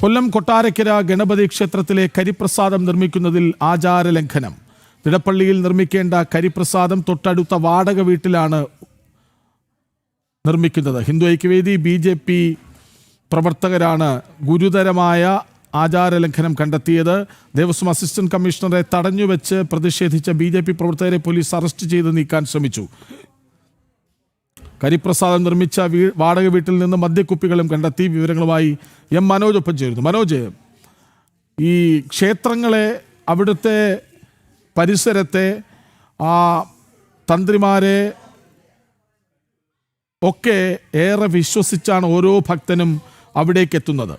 കൊല്ലം കൊട്ടാരക്കര ഗണപതി ക്ഷേത്രത്തിലെ കരിപ്രസാദം നിർമ്മിക്കുന്നതിൽ ആചാരലംഘനം. തിടപ്പള്ളിയിൽ നിർമ്മിക്കേണ്ട കരിപ്രസാദം തൊട്ടടുത്ത വാടക വീട്ടിലാണ് നിർമ്മിക്കുന്നത്. Hindu Aikyavedi B J P പ്രവർത്തകരാണ് ഗുരുതരമായ ആചാരലംഘനം കണ്ടെത്തിയത്. ദേവസ്വം അസിസ്റ്റന്റ് കമ്മീഷണറെ തടഞ്ഞുവെച്ച് പ്രതിഷേധിച്ച ബി പ്രവർത്തകരെ പോലീസ് അറസ്റ്റ് ചെയ്ത് നീക്കാൻ ശ്രമിച്ചു. കരിപ്രസാദം നിർമ്മിച്ച വീ വാടക വീട്ടിൽ നിന്ന് മദ്യക്കുപ്പികളും കണ്ടെത്തി വിവരങ്ങളുമായി എം മനോജ് ഒപ്പം ചേരുന്നു. മനോജ് ഈ ക്ഷേത്രങ്ങളെ അവിടുത്തെ പരിസരത്തെ ആ തന്ത്രിമാരെ ഒക്കെ ഏറെ വിശ്വസിച്ചാണ് ഓരോ ഭക്തനും അവിടേക്ക് എത്തുന്നത്.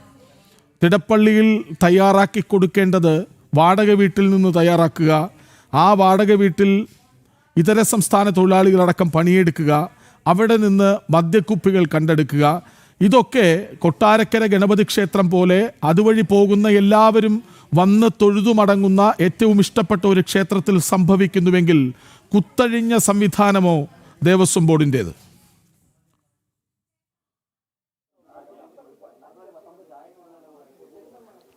തിടപ്പള്ളിയിൽ തയ്യാറാക്കി കൊടുക്കേണ്ടത് വാടക വീട്ടിൽ നിന്ന് തയ്യാറാക്കുക ആ വാടക വീട്ടിൽ ഇതര സംസ്ഥാന തൊഴിലാളികളടക്കം പണിയെടുക്കുക അവിടെ നിന്ന് മദ്യക്കുപ്പികൾ കണ്ടെടുക്കുക. ഇതൊക്കെ കൊട്ടാരക്കര ഗണപതി ക്ഷേത്രം പോലെ അതുവഴി പോകുന്ന എല്ലാവരും വന്ന് തൊഴുതുമടങ്ങുന്ന ഏറ്റവും ഇഷ്ടപ്പെട്ട ഒരു ക്ഷേത്രത്തിൽ സംഭവിക്കുന്നുവെങ്കിൽ കുത്തഴിഞ്ഞ സംവിധാനമോ ദേവസ്വം ബോർഡിന്റേത്.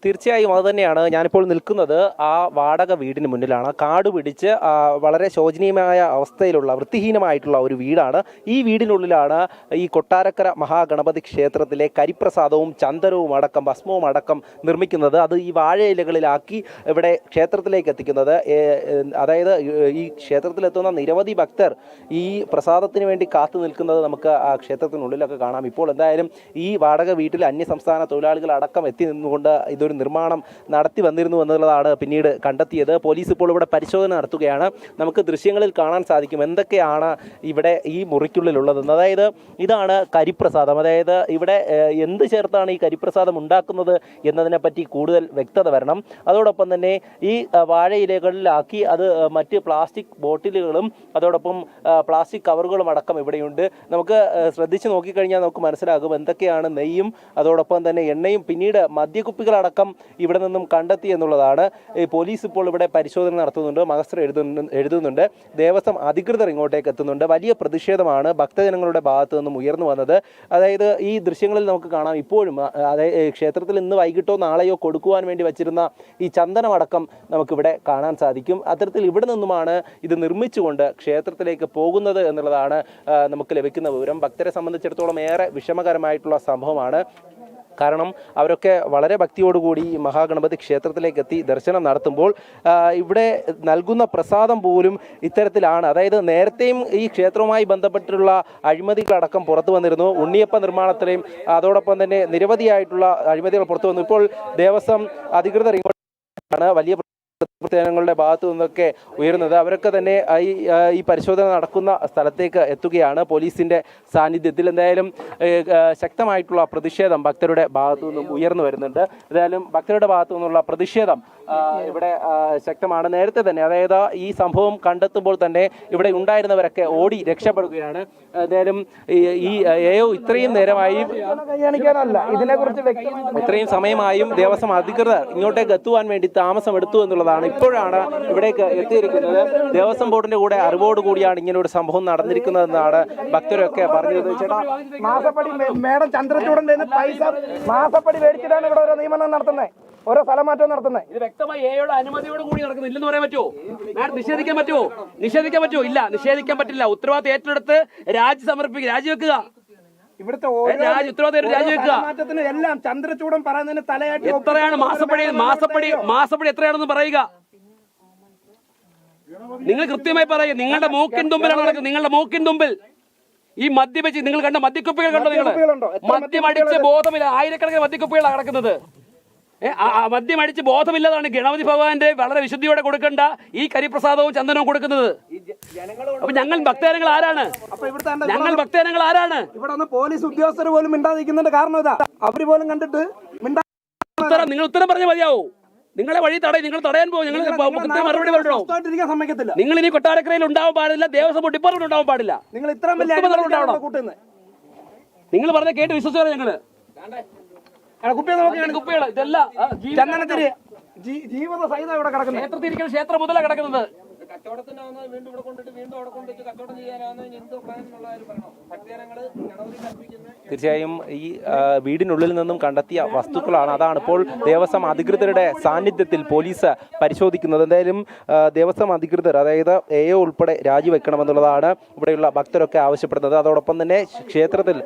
തീർച്ചയായും അത് തന്നെയാണ് ഞാനിപ്പോൾ നിൽക്കുന്നത് ആ വാടക വീടിന് മുന്നിലാണ്. കാട് പിടിച്ച് വളരെ ശോചനീയമായ അവസ്ഥയിലുള്ള വൃത്തിഹീനമായിട്ടുള്ള ഒരു വീടാണ്. ഈ വീടിനുള്ളിലാണ് ഈ കൊട്ടാരക്കര മഹാഗണപതി ക്ഷേത്രത്തിലെ കരിപ്രസാദവും ചന്ദനവും അടക്കം ഭസ്മവും അടക്കം നിർമ്മിക്കുന്നത്. അത് ഈ വാഴയിലകളിലാക്കി ഇവിടെ ക്ഷേത്രത്തിലേക്ക് എത്തിക്കുന്നത്. അതായത് ഈ ക്ഷേത്രത്തിലെത്തുന്ന നിരവധി ഭക്തർ ഈ പ്രസാദത്തിന് വേണ്ടി കാത്തു നിൽക്കുന്നത് നമുക്ക് ആ ക്ഷേത്രത്തിനുള്ളിലൊക്കെ കാണാം. ഇപ്പോൾ എന്തായാലും ഈ വാടക വീട്ടിൽ അന്യസംസ്ഥാന തൊഴിലാളികൾ അടക്കം എത്തി നിന്നുകൊണ്ട് ഇതൊരു നിർമ്മാണം നടത്തി വന്നിരുന്നു എന്നുള്ളതാണ് പിന്നീട് കണ്ടെത്തിയത്. പോലീസ് ഇപ്പോൾ ഇവിടെ പരിശോധന നടത്തുകയാണ്. നമുക്ക് ദൃശ്യങ്ങളിൽ കാണാൻ സാധിക്കും എന്തൊക്കെയാണ് ഇവിടെ ഈ മുറിക്കുള്ളിലുള്ളതെന്ന് അതായത് ഇതാണ് കരിപ്രസാദം. അതായത് ഇവിടെ എന്ത് ചേർത്താണ് ഈ കരിപ്രസാദം ഉണ്ടാക്കുന്നത് എന്നതിനെപ്പറ്റി കൂടുതൽ വ്യക്തത വരണം. അതോടൊപ്പം തന്നെ ഈ വാഴയിലകളിലാക്കി അത് മറ്റ് പ്ലാസ്റ്റിക് ബോട്ടിലുകളും അതോടൊപ്പം പ്ലാസ്റ്റിക് കവറുകളും അടക്കം ഇവിടെയുണ്ട്. നമുക്ക് ശ്രദ്ധിച്ച് നോക്കിക്കഴിഞ്ഞാൽ നമുക്ക് മനസ്സിലാകും എന്തൊക്കെയാണ് നെയ്യും അതോടൊപ്പം തന്നെ എണ്ണയും പിന്നീട് മദ്യക്കുപ്പികളടക്കം ഇവിടെ നിന്നും കണ്ടെത്തി എന്നുള്ളതാണ്. പോലീസ് ഇപ്പോൾ ഇവിടെ പരിശോധന നടത്തുന്നുണ്ട് മഹസ്ത്ര എഴുതുന്നു എഴുതുന്നുണ്ട്. ദേവസ്വം അധികൃതർ ഇങ്ങോട്ടേക്ക് എത്തുന്നുണ്ട്. വലിയ പ്രതിഷേധമാണ് ഭക്തജനങ്ങളുടെ ഭാഗത്തു നിന്നും ഉയർന്നു വന്നത്. അതായത് ഈ ദൃശ്യങ്ങളിൽ നമുക്ക് കാണാം ഇപ്പോഴും അതായത് ക്ഷേത്രത്തിൽ ഇന്ന് വൈകിട്ടോ നാളെയോ കൊടുക്കുവാൻ വേണ്ടി വച്ചിരുന്ന ഈ ചന്ദനമടക്കം നമുക്കിവിടെ കാണാൻ സാധിക്കും. അത്തരത്തിൽ ഇവിടെ നിന്നുമാണ് ഇത് നിർമ്മിച്ചുകൊണ്ട് ക്ഷേത്രത്തിലേക്ക് പോകുന്നത് എന്നുള്ളതാണ് നമുക്ക് ലഭിക്കുന്ന വിവരം. ഭക്തരെ സംബന്ധിച്ചിടത്തോളം ഏറെ വിഷമകരമായിട്ടുള്ള സംഭവമാണ്. കാരണം അവരൊക്കെ വളരെ ഭക്തിയോടുകൂടി ഈ മഹാഗണപതി ക്ഷേത്രത്തിലേക്ക് എത്തി ദർശനം നടത്തുമ്പോൾ ഇവിടെ നൽകുന്ന പ്രസാദം പോലും ഇത്തരത്തിലാണ്. അതായത് നേരത്തെയും ഈ ക്ഷേത്രവുമായി ബന്ധപ്പെട്ടിട്ടുള്ള അഴിമതികളടക്കം പുറത്തു വന്നിരുന്നു. ഉണ്ണിയപ്പ നിർമ്മാണത്തിലെയും അതോടൊപ്പം തന്നെ നിരവധിയായിട്ടുള്ള അഴിമതികൾ പുറത്തു വന്നു. ഇപ്പോൾ ദേവസ്വം അധികൃതർ ഇങ്ങോട്ടാണ് വലിയ പ്രവർത്തനങ്ങളുടെ ഭാഗത്തു നിന്നൊക്കെ ഉയരുന്നത്. അവരൊക്കെ തന്നെ ഈ ഈ പരിശോധന നടക്കുന്ന സ്ഥലത്തേക്ക് എത്തുകയാണ്. പോലീസിന്റെ സാന്നിധ്യത്തിൽ എന്തായാലും ശക്തമായിട്ടുള്ള പ്രതിഷേധം ഭക്തരുടെ ഭാഗത്തു നിന്നും ഉയർന്നു വരുന്നുണ്ട്. എന്തായാലും ഭക്തരുടെ ഭാഗത്തു നിന്നുള്ള പ്രതിഷേധം ഇവിടെ ശക്തമാണ്. നേരത്തെ തന്നെ അതായത് ഈ സംഭവം കണ്ടെത്തുമ്പോൾ തന്നെ ഇവിടെ ഉണ്ടായിരുന്നവരൊക്കെ ഓടി രക്ഷപ്പെടുകയാണ്. എന്തായാലും ഈ ഏയോ എയോ ഇത്രയും നേരമായി ഇത്രയും സമയമായും ദേവസ്വം അധികൃതർ ഇങ്ങോട്ടേക്ക് എത്തുവാൻ വേണ്ടി താമസം എടുത്തു എന്നുള്ളതാണ് ഇപ്പോഴാണ് ഇവിടേക്ക് എത്തിയിരിക്കുന്നത്. ദേവസ്വം ബോർഡിന്റെ കൂടെ അറിവോട് കൂടിയാണ് ഇങ്ങനെ ഒരു സംഭവം നടന്നിരിക്കുന്നതെന്നാണ് ഭക്തരൊക്കെ പറഞ്ഞത് ചേട്ടാ മാസപ്പടി മേഡം ചന്ദ്രചൂടന്റെ പൈസ മാസപ്പടി മേടിച്ചിട്ടാണ് ഇവിടെ ഓരോ നിയമനം നടത്തുന്നത് ഓരോ സ്ഥലമാറ്റം നടത്തുന്നത് ഇത് വ്യക്തമായി എയുടെ അനുമതിയോട് കൂടി നടക്കുന്നു. ഇല്ലെന്ന് പറയാൻ പറ്റുമോ? മാഡം നിഷേധിക്കാൻ പറ്റുമോ? നിഷേധിക്കാൻ പറ്റുമോ? ഇല്ല നിഷേധിക്കാൻ പറ്റില്ല. ഉത്തരവാദിത്തം ഏറ്റെടുത്ത് രാജി സമർപ്പിക്കുക രാജിവെക്കുക ഇവിടുത്തെ. സ്ഥലമാറ്റത്തിന് എല്ലാം ചന്ദ്രചൂടൻ പറയുന്നതിന് തലയാട്ടി എത്രയാണ് മാസപ്പടി മാസപ്പടി മാസപ്പടി എത്രയാണെന്ന് പറയുക. നിങ്ങൾ കൃത്യമായി പറയുക നിങ്ങളുടെ മൂക്കിൻ തുമ്പിലാണ് നടക്കുന്നത്. നിങ്ങളുടെ മൂക്കിൻ തുമ്പിൽ. ഈ മദ്യപിച്ച് നിങ്ങൾ കണ്ട മദ്യക്കുപ്പികൾ കണ്ടോ നിങ്ങൾ? മദ്യം അടിച്ച് മദ്യമടിച്ച് ബോധമില്ല ആയിരക്കണക്കിന് മദ്യക്കുപ്പികളാണ് കിടക്കുന്നത്. മദ്യം അടിച്ച് ബോധമില്ലാതാണ് ഗണപതി ഭഗവാന്റെ വളരെ വിശുദ്ധിയോടെ കൊടുക്കേണ്ട ഈ കരിപ്രസാദവും ചന്ദനവും കൊടുക്കുന്നത്. അപ്പൊ ഞങ്ങൾ ഭക്തജനങ്ങൾ ആരാണ്? ഞങ്ങൾ ഭക്തജനങ്ങൾ ആരാണ്? ഇവിടെ പോലീസ് ഉദ്യോഗസ്ഥർ പോലും മിണ്ടാതിരിക്കുന്നുണ്ട് കാരണം ഇതാ. അവർ പോലും കണ്ടിട്ട് ഉത്തരം നിങ്ങൾ ഉത്തരം പറഞ്ഞ മതിയാവൂ. നിങ്ങളെ വഴി തടയും നിങ്ങൾ തടയാൻ പോകും. നിങ്ങൾ മറുപടി സ്വസ്ഥമായിട്ടിരിക്കാൻ സമ്മതിക്കത്തില്ല. നിങ്ങൾ ഇനി കൊട്ടാരക്കരയിൽ ഉണ്ടാവാൻ പാടില്ല ദേവസ്വം പൊട്ടിപ്പറവിൽ ഡിപ്പാർട്ട്മെന്റ് ഉണ്ടാവാൻ പാടില്ല. നിങ്ങൾ ഉണ്ടാവണം. നിങ്ങൾ പറഞ്ഞ കേട്ട് വിശ്വസിച്ചാണ് ഞങ്ങൾ. കുപ്പികൾ? ഇതെല്ലാം ചന്ദനത്തിരി ജീവിത സഹിതം ഇവിടെ കിടക്കുന്നത്. ക്ഷേത്രത്തിരിക്കുന്ന ക്ഷേത്രം മുതലാണ് കിടക്കുന്നത്. കച്ചവടത്തിനാണ് വീണ്ടും ഇവിടെ കൊണ്ടിട്ട് വീണ്ടും അവിടെ കൊണ്ടിട്ട് കച്ചവടം ചെയ്യാനാണ് കൽപ്പിക്കുന്ന തീർച്ചയായും ഈ വീടിനുള്ളിൽ നിന്നും കണ്ടെത്തിയ വസ്തുക്കളാണ്. അതാണ് ഇപ്പോൾ ദേവസ്വം അധികൃതരുടെ സാന്നിധ്യത്തിൽ പോലീസ് പരിശോധിക്കുന്നത്. എന്തായാലും ദേവസ്വം അധികൃതർ അതായത് എ ഒ ഉൾപ്പെടെ രാജിവെക്കണമെന്നുള്ളതാണ് ഇവിടെയുള്ള ഭക്തരൊക്കെ ആവശ്യപ്പെടുന്നത്. അതോടൊപ്പം തന്നെ ക്ഷേത്രത്തിൽ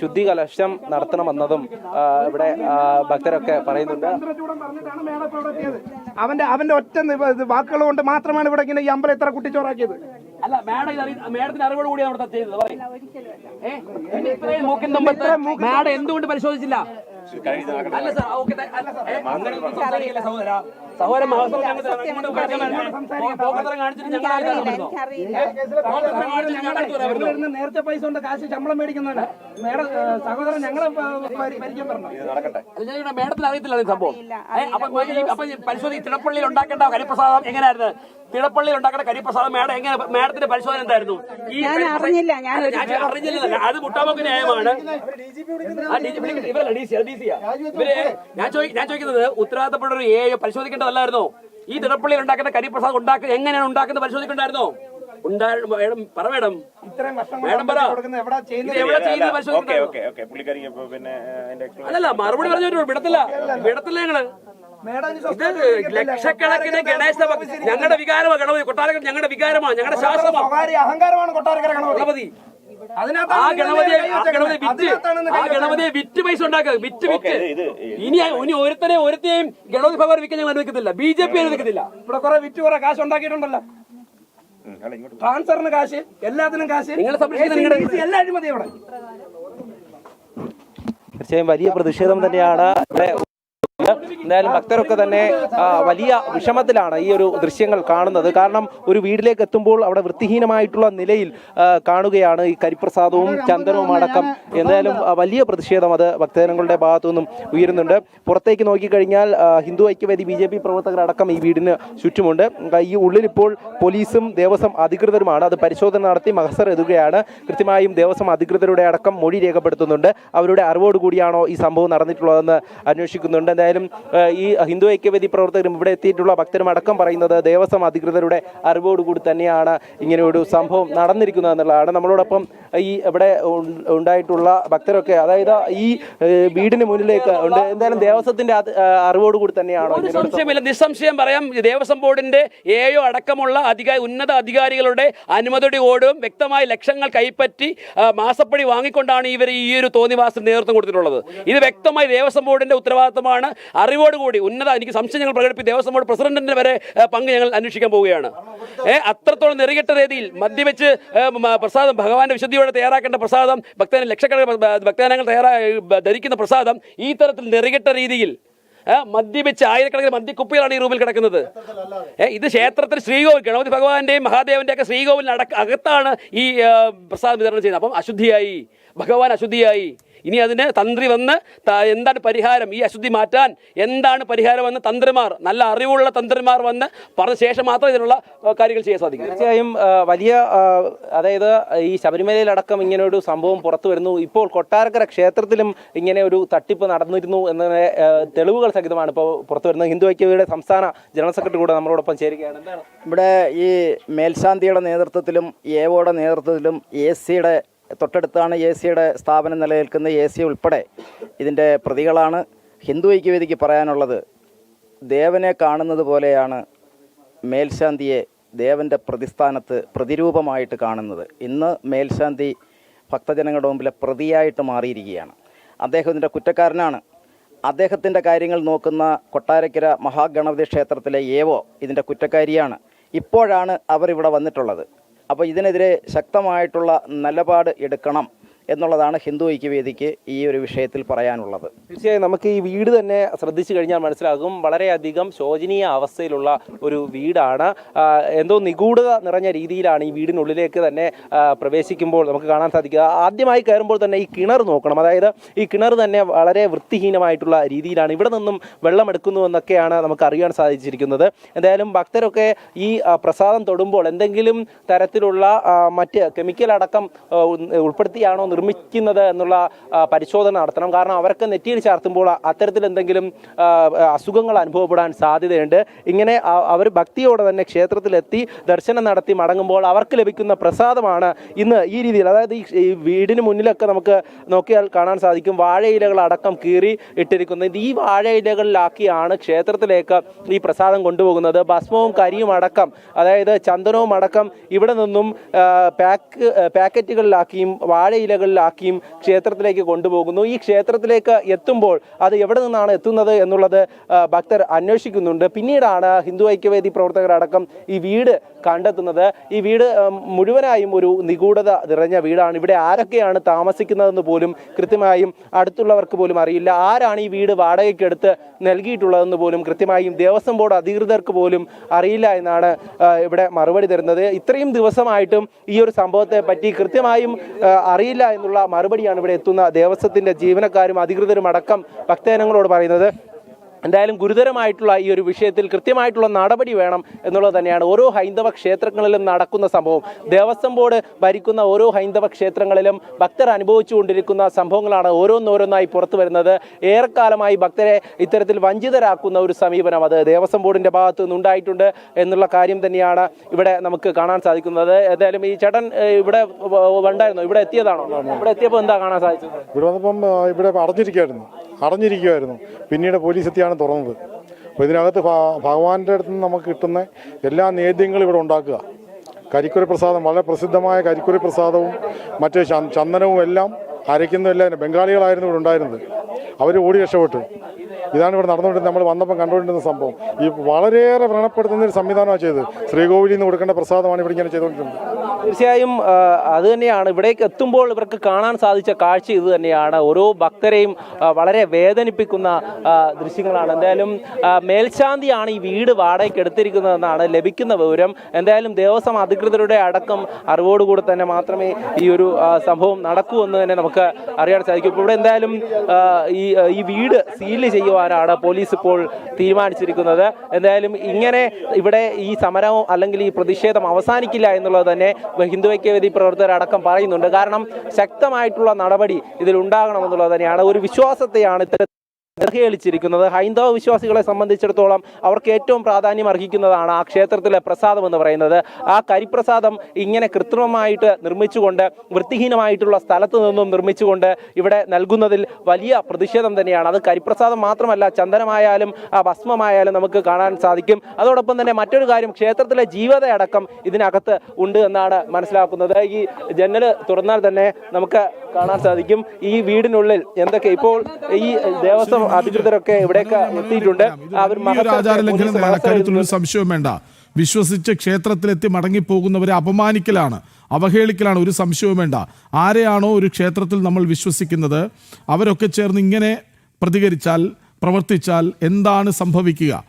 ശുദ്ധി കലശം നടത്തണമെന്നതും ഇവിടെ ഭക്തരൊക്കെ പറയുന്നുണ്ട്. അവന്റെ അവന്റെ ഒറ്റ വാക്കുകൾ കൊണ്ട് മാത്രമാണ് ഇവിടെ ഇങ്ങനെ ഈ അമ്പലം ഇത്ര കുട്ടിച്ചോറാക്കിയത്. അല്ല മാഡം മാഡത്തിന് അറിവോട് അവിടെ ചെയ്തത്. പറയും. മാഡം എന്തുകൊണ്ട് പരിശോധിച്ചില്ല? അല്ല സാർ ഓക്കെ സഹോദര? സഹോദരൻ നേരത്തെ പൈസ കൊണ്ട് കാശ് ശമ്പളം മേടിക്കുന്നതാണ് മേഡം സഹോദരൻ ഞങ്ങളെ പരിചയം പറഞ്ഞു. മേഡത്തിന് അറിയത്തില്ല സംഭവം. അപ്പൊ പരിശോധന തിടപ്പള്ളിയിൽ ഉണ്ടാക്കേണ്ട കരിപ്രസാദം എങ്ങനെയായിരുന്നു? തിടപ്പള്ളിയിൽ ഉണ്ടാക്കേണ്ട കരിപ്രസാദം മേഡം എങ്ങനെ മേഡത്തിന്റെ പരിശോധന എന്തായിരുന്നു? ഞാൻ അറിഞ്ഞില്ല, ഞാൻ അറിഞ്ഞില്ല അത് മുട്ടാമൊക്കെ ന്യായമാണ്. ഇവരല്ല ഡി സി ഡി സിയാ ഇവർ ഞാൻ ഞാൻ ചോദിക്കുന്നത് ഉത്തരവാദിത്തപ്പെട്ട ഒരു എ പരിശോധിക്കേണ്ടതല്ലായിരുന്നോ ഈ തിടപ്പള്ളിയിൽ ഉണ്ടാക്കുന്ന കരിപ്രസാദം ഉണ്ടാക്കുക എങ്ങനെയാണ് ഉണ്ടാക്കുന്നത് പരിശോധിക്കണ്ടായിരുന്നോ? പറ മേഡം. മേഡം പറ. അല്ലല്ല മറുപടി പറഞ്ഞു വിടത്തില്ല. വിടത്തില്ല ഞങ്ങൾ. ലക്ഷക്കണക്കിന് ഗണേശ ഞങ്ങളുടെ വികാരമാണ് ഗണപതി. കൊട്ടാരക്കര ഞങ്ങളുടെ വികാരമാണ് ഞങ്ങളുടെ ശാസ്ത്രമാണ് അഹങ്കാരമാണ് കൊട്ടാരക്കര ഗണപതി. ആ നിങ്ങൾ ഗണപതിയെ ആ. ഗണപതിയെ വിറ്റ്. ആ ഗണപതിയെ വിറ്റ് പൈസ ഉണ്ടാക്കുക വിറ്റ് വിറ്റ്. ഇനി ഇനി ഒരുത്തനെ ഒരുത്തെയും ഗണപതി ഭഗവാൻ വിൽക്കാൻ ഞങ്ങൾ അനുവദിക്കത്തില്ല. ബി ജെ പി അനുവദിക്കത്തില്ല. ഇവിടെ കുറെ വിറ്റ് കുറെ കാശ് ഉണ്ടാക്കിയിട്ടുണ്ടല്ലോ. ട്രാൻസ്ഫറിന് കാശ് എല്ലാത്തിനും കാശ്. നിങ്ങളെ സംരക്ഷിക്കുന്ന എല്ലാ അഴിമതി ഇവിടെ. തീർച്ചയായും വലിയ പ്രതിഷേധം തന്നെയാണ്. ഇവിടെ എന്തായാലും ഭക്തരൊക്കെ തന്നെ വലിയ വിഷമത്തിലാണ് ഈ ഒരു ദൃശ്യങ്ങൾ കാണുന്നത്. കാരണം ഒരു വീട്ടിലേക്ക് എത്തുമ്പോൾ അവിടെ വൃത്തിഹീനമായിട്ടുള്ള നിലയിൽ കാണുകയാണ് ഈ കരിപ്രസാദവും ചന്ദനവും അടക്കം. എന്തായാലും വലിയ പ്രതിഷേധം അത് ഭക്തജനങ്ങളുടെ ഭാഗത്തു നിന്നും ഉയരുന്നുണ്ട്. പുറത്തേക്ക് നോക്കിക്കഴിഞ്ഞാൽ Hindu Aikyavedi B J P പ്രവർത്തകരടക്കം ഈ വീടിന് ചുറ്റുമുണ്ട്. ഈ ഉള്ളിലിപ്പോൾ പോലീസും ദേവസ്വം അധികൃതരുമാണ്. അത് പരിശോധന നടത്തി മഹസർ എതുകയാണ് കൃത്യമായും ദേവസ്വം അധികൃതരുടെ അടക്കം മൊഴി രേഖപ്പെടുത്തുന്നുണ്ട്. അവരുടെ അറിവോടുകൂടിയാണോ ഈ സംഭവം നടന്നിട്ടുള്ളതെന്ന് അന്വേഷിക്കുന്നുണ്ട്. എന്തായാലും ആ, ഈ ഹിന്ദു ഐക്യവേദി പ്രവർത്തകരും ഇവിടെ എത്തിയിട്ടുള്ള ഭക്തരും അടക്കം പറയുന്നത് ദേവസ്വം അധികൃതരുടെ അറിവോടുകൂടി തന്നെയാണ് ഇങ്ങനെ ഒരു സംഭവം നടന്നിരിക്കുന്നത് എന്നുള്ളതാണ്. നമ്മളോടൊപ്പം ഈ ഇവിടെ ഉണ്ടായിട്ടുള്ള ഭക്തരൊക്കെ അതായത് ഈ വീടിന് മുന്നിലേക്ക് ഉണ്ട്. എന്തായാലും ദേവസ്വത്തിന്റെ അറിവോടുകൂടി തന്നെയാണോ സംശയമില്ല. നിസ്സംശയം പറയാം. ദേവസ്വം ബോർഡിന്റെ ഏഴോ അടക്കമുള്ള അധികാരി ഉന്നത അധികാരികളുടെ അനുമതിയോടും വ്യക്തമായ ലക്ഷങ്ങൾ കൈപ്പറ്റി മാസപ്പടി വാങ്ങിക്കൊണ്ടാണ് ഇവർ ഈ ഒരു തോന്നിവാസത്തിന് നേതൃത്വം കൊടുത്തിട്ടുള്ളത്. ഇത് വ്യക്തമായി ദേവസ്വം ബോർഡിന്റെ ഉത്തരവാദിത്തമാണ്. അറിവോടുകൂടി ഉന്നത എനിക്ക് സംശയം ഞങ്ങൾ പ്രകടിപ്പിച്ച് ദേവസ്വം ബോർഡ് പ്രസിഡന്റിന്റെ വരെ പങ്ക് ഞങ്ങൾ അന്വേഷിക്കാൻ പോവുകയാണ്. ഏ അത്രത്തോളം നെറികെട്ട രീതിയിൽ മദ്യവെച്ച് പ്രസാദം ഭഗവാന്റെ വിശുദ്ധിയോടെ തയ്യാറാക്കേണ്ട പ്രസാദം ഭക്തന് ലക്ഷക്കണക്കിന് ഭക്തജനങ്ങൾ തയ്യാറാ ധരിക്കുന്ന പ്രസാദം ഈ തരത്തിൽ നെറികെട്ട രീതിയിൽ മദ്യപിച്ച് ആയിരക്കണക്കിന് മദ്യക്കുപ്പികളാണ് ഈ റൂമിൽ കിടക്കുന്നത്. ഇത് ക്ഷേത്രത്തിൽ ശ്രീകോവിൽ ഗണപതി ഭഗവാന്റെയും മഹാദേവന്റെ ഒക്കെ ശ്രീകോവിലിന് അടക്ക അകത്താണ് ഈ പ്രസാദം വിതരണം ചെയ്യുന്നത്. അപ്പം അശുദ്ധിയായി ഭഗവാൻ അശുദ്ധിയായി. ഇനി അതിന് തന്ത്രി വന്ന് എന്താണ് പരിഹാരം? ഈ അശുദ്ധി മാറ്റാൻ എന്താണ് പരിഹാരമെന്ന് തന്ത്രിമാർ നല്ല അറിവുള്ള തന്ത്രിമാർ വന്ന് പറഞ്ഞ ശേഷം മാത്രം ഇതിനുള്ള കാര്യങ്ങൾ ചെയ്യാൻ സാധിക്കും. തീർച്ചയായും വലിയ അതായത് ഈ ശബരിമലയിലടക്കം ഇങ്ങനെ ഒരു സംഭവം പുറത്തു വരുന്നു. ഇപ്പോൾ കൊട്ടാരക്കര ക്ഷേത്രത്തിലും ഇങ്ങനെ ഒരു തട്ടിപ്പ് നടന്നിരുന്നു എന്ന തെളിവുകൾ സഹിതമാണ് ഇപ്പോൾ പുറത്തു വരുന്നത്. ഹിന്ദു ഐക്യവേദിയുടെ സംസ്ഥാന ജനറൽ സെക്രട്ടറി കൂടെ നമ്മളോടൊപ്പം ചേരുകയാണ്. എന്താണ്? ഇവിടെ ഈ മേൽശാന്തിയുടെ നേതൃത്വത്തിലും ഏവോയുടെ നേതൃത്വത്തിലും എ സിയുടെ തൊട്ടടുത്താണ് എ സിയുടെ സ്ഥാപനം നിലനിൽക്കുന്ന എ സി ഉൾപ്പെടെ ഇതിന്റെ പ്രതികളാണ് ഹിന്ദു ഐക്യവേദിക്ക് പറയാനുള്ളത്. ദേവനെ കാണുന്നത് പോലെയാണ് മേൽശാന്തിയെ ദേവന്റെ പ്രതിസ്ഥാനത്ത് പ്രതിരൂപമായിട്ട് കാണുന്നത്. ഇന്ന് മേൽശാന്തി ഭക്തജനങ്ങളുടെ മുമ്പിലെ പ്രതിയായിട്ട് മാറിയിരിക്കുകയാണ്. അദ്ദേഹത്തിന്റെ കുറ്റക്കാരനാണ്. അദ്ദേഹത്തിന്റെ കാര്യങ്ങൾ നോക്കുന്ന കൊട്ടാരക്കര മഹാഗണപതി ക്ഷേത്രത്തിലെ ഏവോ ഇതിന്റെ കുറ്റക്കാരിയാണ്. ഇപ്പോഴാണ് അവർ ഇവിടെ വന്നിട്ടുള്ളത്. അപ്പോൾ ഇതിനെതിരെ ശക്തമായിട്ടുള്ള നിലപാട് എടുക്കണം. എന്നുള്ളതാണ് ഹിന്ദു ഐക്യവേദിക്ക് ഈ ഒരു വിഷയത്തിൽ പറയാനുള്ളത്. തീർച്ചയായും നമുക്ക് ഈ വീട് തന്നെ ശ്രദ്ധിച്ചു കഴിഞ്ഞാൽ മനസ്സിലാകും. വളരെയധികം ശോചനീയ അവസ്ഥയിലുള്ള ഒരു വീടാണ്. എന്തോ നിഗൂഢത നിറഞ്ഞ രീതിയിലാണ് ഈ വീടിനുള്ളിലേക്ക് തന്നെ പ്രവേശിക്കുമ്പോൾ നമുക്ക് കാണാൻ സാധിക്കുക. ആദ്യമായി കയറുമ്പോൾ തന്നെ ഈ കിണർ നോക്കണം. അതായത് ഈ കിണർ തന്നെ വളരെ വൃത്തിഹീനമായിട്ടുള്ള രീതിയിലാണ് ഇവിടെ നിന്നും വെള്ളം എന്നൊക്കെയാണ് നമുക്ക് അറിയാൻ സാധിച്ചിരിക്കുന്നത്. എന്തായാലും ഭക്തരൊക്കെ ഈ പ്രസാദം തൊടുമ്പോൾ എന്തെങ്കിലും തരത്തിലുള്ള മറ്റ് കെമിക്കൽ അടക്കം ഉൾപ്പെടുത്തിയാണോ നിർമ്മിക്കുന്നത് എന്നുള്ള പരിശോധന നടത്തണം. കാരണം അവർക്ക് നെറ്റിയിൽ ചാർത്തുമ്പോൾ അത്തരത്തിൽ എന്തെങ്കിലും അസുഖങ്ങൾ അനുഭവപ്പെടാൻ സാധ്യതയുണ്ട്. ഇങ്ങനെ അവർ ഭക്തിയോടെ തന്നെ ക്ഷേത്രത്തിലെത്തി ദർശനം നടത്തി മടങ്ങുമ്പോൾ അവർക്ക് ലഭിക്കുന്ന പ്രസാദമാണ് ഇന്ന് ഈ രീതിയിൽ. അതായത് ഈ വീടിന് മുന്നിലൊക്കെ നമുക്ക് നോക്കിയാൽ കാണാൻ സാധിക്കും. വാഴയിലകൾ അടക്കം കീറി ഇട്ടിരിക്കുന്നത് ഈ വാഴയിലകളിലാക്കിയാണ് ക്ഷേത്രത്തിലേക്ക് ഈ പ്രസാദം കൊണ്ടുപോകുന്നത്. ഭസ്മവും കരിയും അടക്കം അതായത് ചന്ദനവും അടക്കം ഇവിടെ നിന്നും പാക്ക് പാക്കറ്റുകളിലാക്കിയും പാക്കറ്റുകളിലാക്കിയും വാഴയിലകളിലാക്കിയും ക്ഷേത്രത്തിലേക്ക് കൊണ്ടുപോകുന്നു. ഈ ക്ഷേത്രത്തിലേക്ക് എത്തുമ്പോൾ അത് എവിടെ നിന്നാണ് എത്തുന്നത് എന്നുള്ളത് ഭക്തർ അന്വേഷിക്കുന്നുണ്ട്. പിന്നീടാണ് ഹിന്ദു ഐക്യവേദി പ്രവർത്തകരടക്കം ഈ വീട് കണ്ടെത്തുന്നത്. ഈ വീട് മുഴുവനായും ഒരു നിഗൂഢത നിറഞ്ഞ വീടാണ്. ഇവിടെ ആരൊക്കെയാണ് താമസിക്കുന്നതെന്ന് പോലും കൃത്യമായും അടുത്തുള്ളവർക്ക് പോലും അറിയില്ല. ആരാണ് ഈ വീട് വാടകയ്ക്കെടുത്ത് നൽകിയിട്ടുള്ളതെന്ന് പോലും കൃത്യമായും ദേവസ്വം ബോർഡ് അധികൃതർക്ക് പോലും അറിയില്ല എന്നാണ് ഇവിടെ മറുപടി തരുന്നത്. ഇത്രയും ദിവസമായിട്ടും ഈ ഒരു സംഭവത്തെ പറ്റി കൃത്യമായും അറിയില്ല എന്നുള്ള മറുപടിയാണ് ഇവിടെ എത്തുന്ന ദേവസ്വത്തിന്റെ ജീവനക്കാരും അധികൃതരും അടക്കം ഭക്തജനങ്ങളോട് പറയുന്നത്. എന്തായാലും ഗുരുതരമായിട്ടുള്ള ഈ ഒരു വിഷയത്തിൽ കൃത്യമായിട്ടുള്ള നടപടി വേണം എന്നുള്ളത് തന്നെയാണ് ഓരോ ഹൈന്ദവ ക്ഷേത്രങ്ങളിലും നടക്കുന്ന സംഭവം. ദേവസ്വം ബോർഡ് ഭരിക്കുന്ന ഓരോ ഹൈന്ദവ ക്ഷേത്രങ്ങളിലും ഭക്തർ അനുഭവിച്ചുകൊണ്ടിരിക്കുന്ന സംഭവങ്ങളാണ് ഓരോന്നോരോന്നായി പുറത്തു വരുന്നത്. ഏറെക്കാലമായി ഭക്തരെ ഇത്തരത്തിൽ വഞ്ചിതരാക്കുന്ന ഒരു സമീപനം അത് ദേവസ്വം ബോർഡിന്റെ ഭാഗത്തു നിന്നുണ്ടായിട്ടുണ്ട് എന്നുള്ള കാര്യം തന്നെയാണ് ഇവിടെ നമുക്ക് കാണാൻ സാധിക്കുന്നത്. എന്തായാലും ഈ ചേട്ടൻ ഇവിടെ ഉണ്ടായിരുന്നു. ഇവിടെ എത്തിയതാണോ? ഇവിടെ എത്തിയപ്പോൾ എന്താ കാണാൻ സാധിച്ചത്? ഇവിടെ അടഞ്ഞിരിക്കുകയായിരുന്നു ഇവിടെ അടഞ്ഞിരിക്കുമായിരുന്നു പിന്നീട് പോലീസ് എത്തിയാണ് തുറന്നത്. അപ്പോൾ ഇതിനകത്ത് ഭഗവാന്റെ അടുത്ത് നിന്ന് നമുക്ക് കിട്ടുന്ന എല്ലാ നേദ്യങ്ങളും ഇവിടെ ഉണ്ടാക്കുക. കരിക്കുറി പ്രസാദം വളരെ പ്രസിദ്ധമായ കരിക്കുറി പ്രസാദവും മറ്റ് ചന്ദനവും എല്ലാം അരയ്ക്കുന്നതെല്ലാം ബംഗാളികളായിരുന്നു ഇവിടെ ഉണ്ടായിരുന്നത്. അവർ ഓടി രക്ഷപ്പെട്ടു. ഇതാണ് ഇവിടെ നടന്നുകൊണ്ടിരുന്നത്. നമ്മൾ വന്നപ്പം കണ്ടുകൊണ്ടിരുന്ന സംഭവം. ഈ വളരെയേറെ വ്രണപ്പെടുത്തുന്ന ഒരു സംവിധാനമാണ് ചെയ്തത്. ശ്രീകോവിലിൽ നിന്ന് കൊടുക്കേണ്ട പ്രസാദമാണ് ഇവിടെ ഇങ്ങനെ ചെയ്തുകൊണ്ടിരുന്നത്. തീർച്ചയായും അത് തന്നെയാണ്. ഇവിടേക്ക് എത്തുമ്പോൾ ഇവർക്ക് കാണാൻ സാധിച്ച കാഴ്ച ഇത് തന്നെയാണ്. ഓരോ ഭക്തരെയും വളരെ വേദനിപ്പിക്കുന്ന ദൃശ്യങ്ങളാണ്. എന്തായാലും മേൽശാന്തിയാണ് ഈ വീട് വാടകയ്ക്ക് എടുത്തിരിക്കുന്നതെന്നാണ് ലഭിക്കുന്ന വിവരം. എന്തായാലും ദേവസ്വം അധികൃതരുടെ അടക്കം അറിവോടുകൂടി തന്നെ മാത്രമേ ഈ ഒരു സംഭവം നടക്കൂ എന്ന് തന്നെ നമുക്ക് അറിയാൻ സാധിക്കും. ഇപ്പോൾ ഇവിടെ എന്തായാലും ഈ ഈ വീട് സീൽ ചെയ്യുവാനാണ് പോലീസ് ഇപ്പോൾ തീരുമാനിച്ചിരിക്കുന്നത്. എന്തായാലും ഇങ്ങനെ ഇവിടെ ഈ സമരവും അല്ലെങ്കിൽ ഈ പ്രതിഷേധം അവസാനിക്കില്ല എന്നുള്ളത് തന്നെ ഹിന്ദു ഐക്യവേദി പ്രവർത്തകരടക്കം പറയുന്നുണ്ട്. കാരണം ശക്തമായിട്ടുള്ള നടപടി ഇതിൽ ഉണ്ടാകണമെന്നുള്ളത് തന്നെയാണ്. ഒരു വിശ്വാസത്തെയാണ് ഇത്തരം നിർഹേളിച്ചിരിക്കുന്നത്. ഹൈന്ദവ വിശ്വാസികളെ സംബന്ധിച്ചിടത്തോളം അവർക്ക് ഏറ്റവും പ്രാധാന്യം അർഹിക്കുന്നതാണ് ആ ക്ഷേത്രത്തിലെ പ്രസാദം എന്ന് പറയുന്നത്. ആ കരിപ്രസാദം ഇങ്ങനെ കൃത്രിമമായിട്ട് നിർമ്മിച്ചുകൊണ്ട് വൃത്തിഹീനമായിട്ടുള്ള സ്ഥലത്ത് നിന്നും നിർമ്മിച്ചുകൊണ്ട് ഇവിടെ നൽകുന്നതിൽ വലിയ പ്രതിഷേധം തന്നെയാണ്. അത് കരിപ്രസാദം മാത്രമല്ല ചന്ദനമായാലും ആ ഭസ്മമായാലും നമുക്ക് കാണാൻ സാധിക്കും. അതോടൊപ്പം തന്നെ മറ്റൊരു കാര്യം ക്ഷേത്രത്തിലെ ജീവതയടക്കം ഇതിനകത്ത് ഉണ്ട് എന്നാണ് മനസ്സിലാക്കുന്നത്. ഈ ജനൽ തുറന്നാൽ തന്നെ നമുക്ക് കാണാൻ സാധിക്കും. ഈ വീടിനുള്ളിൽ എന്തൊക്കെ ഇപ്പോൾ ഈ ദേവസ്വം അധികൃതരൊക്കെ ഇവിടെയൊക്കെ എത്തിയിട്ടുണ്ട്. അവർ ഈ ഒരു ആചാര ലംഘനം തന്നെയാണ് ഒരു സംശയവും വേണ്ട. വിശ്വസിച്ച് ക്ഷേത്രത്തിലെത്തി മടങ്ങിപ്പോകുന്നവരെ അപമാനിക്കലാണ് അവഹേളിക്കലാണ് ഒരു സംശയവും വേണ്ട. ആരെയാണോ ഒരു ക്ഷേത്രത്തിൽ നമ്മൾ വിശ്വസിക്കുന്നത് അവരൊക്കെ ചേർന്ന് ഇങ്ങനെ പ്രതികരിച്ചാൽ പ്രവർത്തിച്ചാൽ എന്താണ് സംഭവിക്കുക?